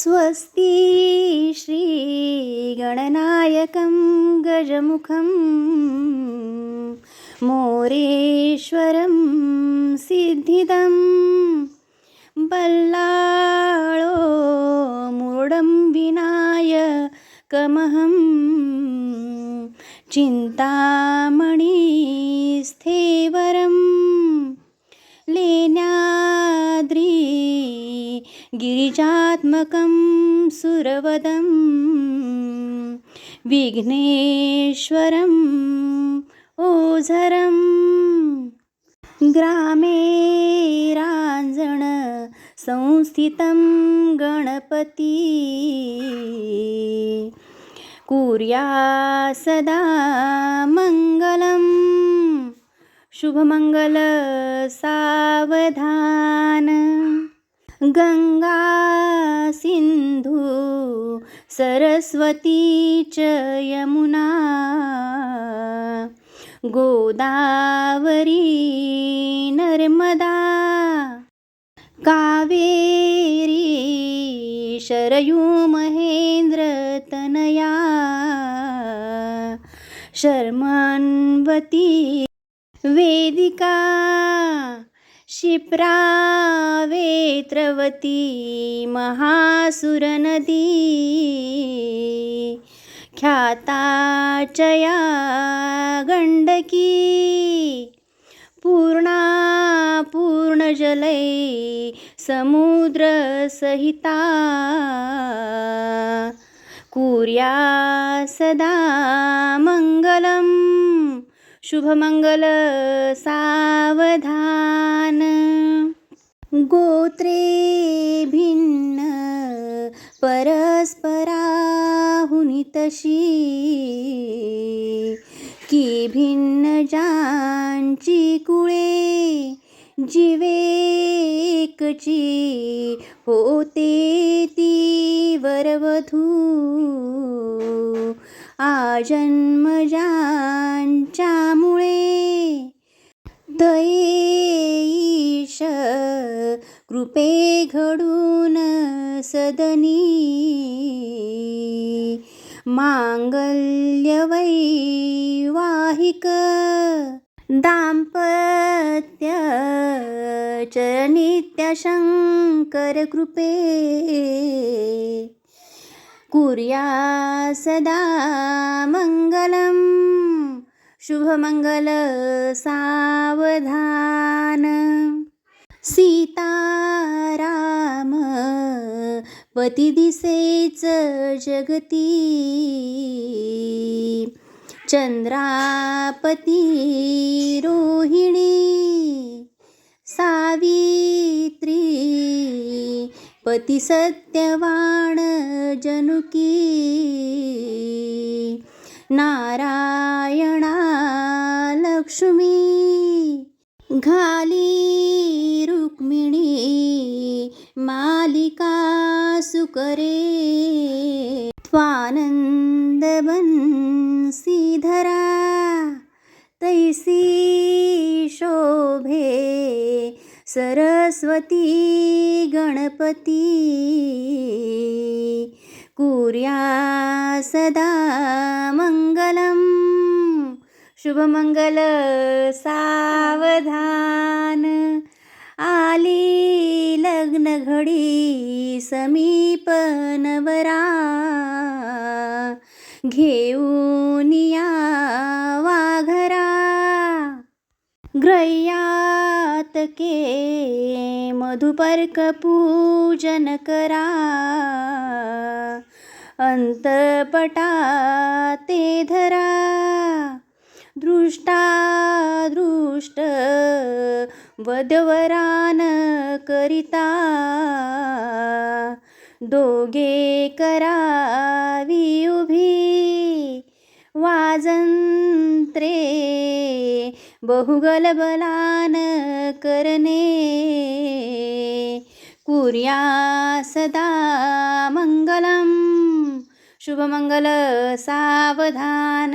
स्वस्ति श्रीगणनायकं गजमुखं मोरेश्वरं सिद्धिदं बल्लाळो मुरुडं विनायकमहं चिन्तामणिस्थेवरं लेण्याद्री गिरिजात्मकं सुरवदं विघ्नेश्वरम् ओझरं ग्रामे राञ्जण संस्थितं गणपती कुर्या सदा मङ्गलं शुभमङ्गलसावधान गङ्गा सिन्धु सरस्वती च यमुना गोदावरी नर्मदा कावेरी शरयू महेन्द्रतनया शर्मन्वती वेदिका क्षिप्रा वेत्रवती महासुरनदी ख्याता च गण्डकी पूर्णा पूर्णजलै समुद्रसहिता कुर्या सदा मङ्गलं शुभमङ्गल सावधान गोत्रे भिन्न परस्पराहुनि तशी की भिन्न ज्यांची कुळे जिवेकची होते ती वरवधू. आजन्मजांच्यामुळे दये कृपे घडून सदनी. मांगल्य वैवाहिक दाम्पत्य च नित्यशङ्कर कृपे. कुर्या सदा मङ्गलं शुभमङ्गल सावधान. सीताराम पती दिसेच जगती. चंद्रापती रोहिणी सावित्री पती सत्यवाण जनुकी. नारायणा लक्ष्मी घाली रुक्मिणी मालिका सुकरे. त्वानंद बंसीधरा तैसी शोभे. सरस्वती गणपती कुर्या सदा मङ्गलं शुभमङ्गल सावधान. घडी समीप नवरा घेऊन या वाघरा ग्रह्यातके मधुपर्क पूजन करा. अंतपटा ते धरा. दृष्टा दृष्ट वधवरान करिता दोघे करावी उभी वाजंत्रे बहुगलबलान करणे. कुर्या सदा मङ्गलं शुभमङ्गल सावधान.